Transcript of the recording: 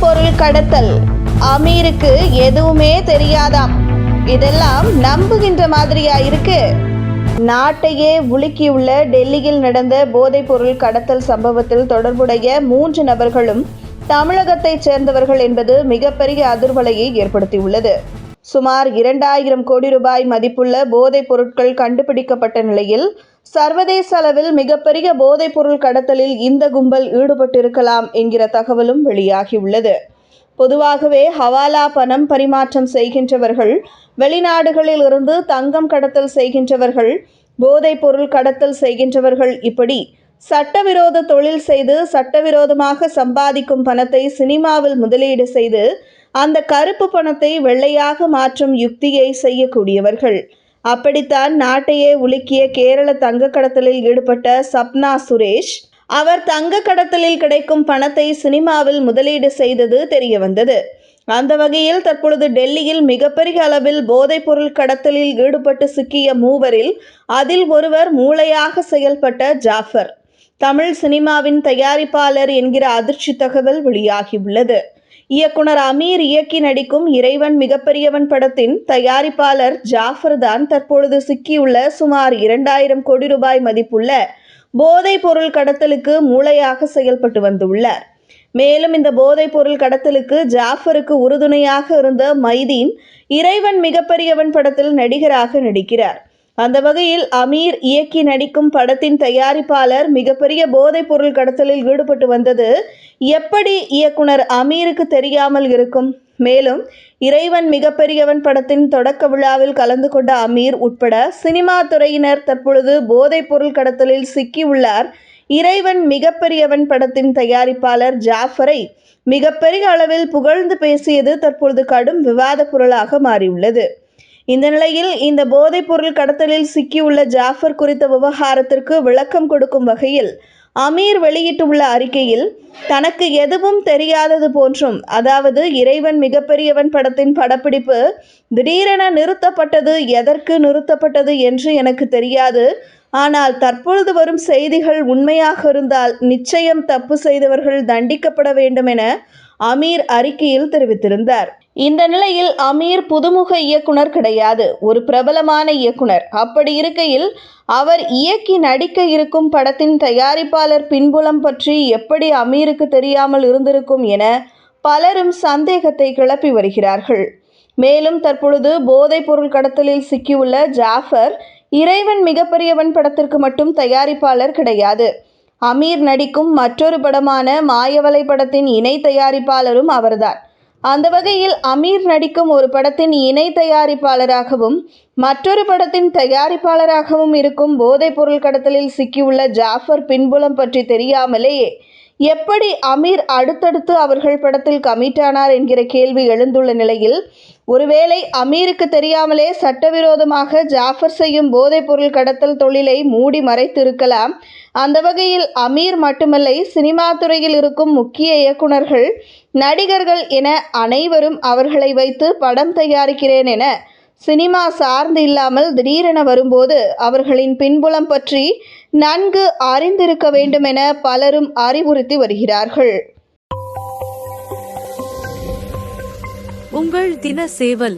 பொருள் கடத்தல். அமீருக்கு எதுவுமே தெரியாதாம். இதெல்லாம் நம்புகின்ற மாதிரியா இருக்கு நாட்டையே உலுக்கியுள்ள டெல்லியில் நடந்த போதைப்பொருள் கடத்தல் சம்பவத்தில் தொடர்புடைய மூன்று நபர்களும் தமிழகத்தைச் சேர்ந்தவர்கள் என்பது மிகப்பெரிய அதிர்வலையை ஏற்படுத்தியுள்ளது. சுமார் இரண்டாயிரம் கோடி ரூபாய் மதிப்புள்ள போதைப் பொருட்கள் கண்டுபிடிக்கப்பட்ட நிலையில் சர்வதேச அளவில் மிகப்பெரிய போதைப் பொருள் கடத்தலில் இந்த கும்பல் ஈடுபட்டிருக்கலாம் என்கிற தகவலும் வெளியாகியுள்ளது. பொதுவாகவே ஹவாலா பணம் பரிமாற்றம் செய்கின்றவர்கள் வெளிநாடுகளில் இருந்து தங்கம் கடத்தல் செய்கின்றவர்கள் போதைப் பொருள் கடத்தல் செய்கின்றவர்கள் இப்படி சட்டவிரோத தொழில் செய்து சட்டவிரோதமாக சம்பாதிக்கும் பணத்தை சினிமாவில் முதலீடு செய்து அந்த கருப்பு பணத்தை வெள்ளையாக மாற்றும் யுக்தியை செய்யக்கூடியவர்கள். அப்படித்தான் நாட்டையே உலுக்கிய கேரள தங்க கடத்தலில் ஈடுபட்ட சப்னா சுரேஷ் அவர் தங்க கடத்தலில் கிடைக்கும் பணத்தை சினிமாவில் முதலீடு செய்தது தெரிய வந்தது அந்த வகையில் தற்பொழுது டெல்லியில் மிகப்பெரிய அளவில் போதைப்பொருள் கடத்தலில் ஈடுபட்டு சிக்கிய மூவரில் அதில் ஒருவர் மூளையாக செயல்பட்ட ஜாஃபர். தமிழ் சினிமாவின் தயாரிப்பாளர் என்கிற அதிர்ச்சி தகவல் வெளியாகியுள்ளது. இயக்குனர் அமீர் இயக்கி நடிக்கும் இறைவன் மிகப்பெரியவன் படத்தின் தயாரிப்பாளர் ஜாஃபர் தான் தற்பொழுது சிக்கியுள்ள சுமார் இரண்டாயிரம் கோடி ரூபாய் மதிப்புள்ள போதைப் பொருள் கடத்தலுக்கு மூளையாக செயல்பட்டு வந்துள்ளார் மேலும் இந்த போதைப் பொருள் கடத்தலுக்கு ஜாஃபருக்கு உறுதுணையாக இருந்த மைதீன் இறைவன் மிகப்பெரியவன் படத்தில் நடிகராக நடிக்கிறார். அந்த வகையில் அமீர் இயக்கி நடிக்கும் படத்தின் தயாரிப்பாளர் மிகப்பெரிய போதைப் பொருள் கடத்தலில் ஈடுபட்டு வந்தது. எப்படி இயக்குனர் அமீருக்கு தெரியாமல் இருக்கும்? மேலும் இறைவன் மிகப்பெரியவன் படத்தின் தொடக்க விழாவில் கலந்து கொண்ட அமீர் உட்பட சினிமா துறையினர் தற்பொழுது போதைப் பொருள் கடத்தலில் சிக்கியுள்ளார். இறைவன் மிகப்பெரியவன் படத்தின் தயாரிப்பாளர் ஜாஃபரை மிகப்பெரிய அளவில் புகழ்ந்து பேசியது தற்பொழுது கடும் விவாத பொருளாக மாறியுள்ளது. இந்த நிலையில் இந்த போதைப் பொருள் கடத்தலில் சிக்கியுள்ள ஜாஃபர் குறித்த விவகாரத்திற்கு விளக்கம் கொடுக்கும் வகையில் அமீர் வெளியிட்டுள்ள அறிக்கையில் தனக்கு எதுவும் தெரியாதது போன்றும் அதாவது இறைவன் மிகப்பெரியவன் படத்தின் படப்பிடிப்பு திடீரென நிறுத்தப்பட்டது எதற்கு நிறுத்தப்பட்டது என்று எனக்கு தெரியாது. ஆனால் தற்பொழுது வரும் செய்திகள் உண்மையாக இருந்தால் நிச்சயம் தப்பு செய்தவர்கள் தண்டிக்கப்பட வேண்டும் என அமீர் அறிக்கையில் தெரிவித்திருந்தார். இந்த நிலையில் அமீர் புதுமுக இயக்குனர் கிடையாது. ஒரு பிரபலமான இயக்குனர். அப்படி இருக்கையில் அவர் இயக்கி நடிக்க இருக்கும் படத்தின் தயாரிப்பாளர் பின்புலம் பற்றி எப்படி அமீருக்கு தெரியாமல் இருந்திருக்கும் என பலரும் சந்தேகத்தை கிளப்பி வருகிறார்கள். மேலும் தற்பொழுது போதைப் பொருள் கடத்தலில் சிக்கியுள்ள ஜாஃபர் இறைவன் மிகப்பெரியவன் படத்திற்கு மட்டும் தயாரிப்பாளர் கிடையாது. அமீர் நடிக்கும் மற்றொரு படமான மாயவலை படத்தின் இணை தயாரிப்பாளரும் அவர்தான். அந்த வகையில் அமீர் நடிக்கும் ஒரு படத்தின் இணை தயாரிப்பாளராகவும் மற்றொரு படத்தின் தயாரிப்பாளராகவும் இருக்கும் போதைப்பொருள் கடத்தலில் சிக்கியுள்ள ஜாஃபர் பின்புலம் பற்றி தெரியாமலேயே எப்படி அமீர் அடுத்தடுத்து அவர்கள் படத்தில் கமிட்டானார் என்கிற கேள்வி எழுந்துள்ள நிலையில் ஒருவேளை அமீருக்கு தெரியாமலே சட்டவிரோதமாக ஜாஃபர் செய்யும் போதைப்பொருள் கடத்தல் தொழிலை மூடி மறைத்திருக்கலாம். அந்த வகையில் அமீர் மட்டுமல்ல சினிமா துறையில் இருக்கும் முக்கிய இயக்குனர்கள் நடிகர்கள் என அனைவரும் அவர்களை வைத்து படம் தயாரிக்கிறேன் என சினிமா சார்ந்து இல்லாமல் திடீரென வரும்போது அவர்களின் பின்புலம் பற்றி நன்கு அறிந்திருக்க வேண்டும் என பலரும் அறிவுறுத்தி வருகிறார்கள். உங்கள் தின சேவல்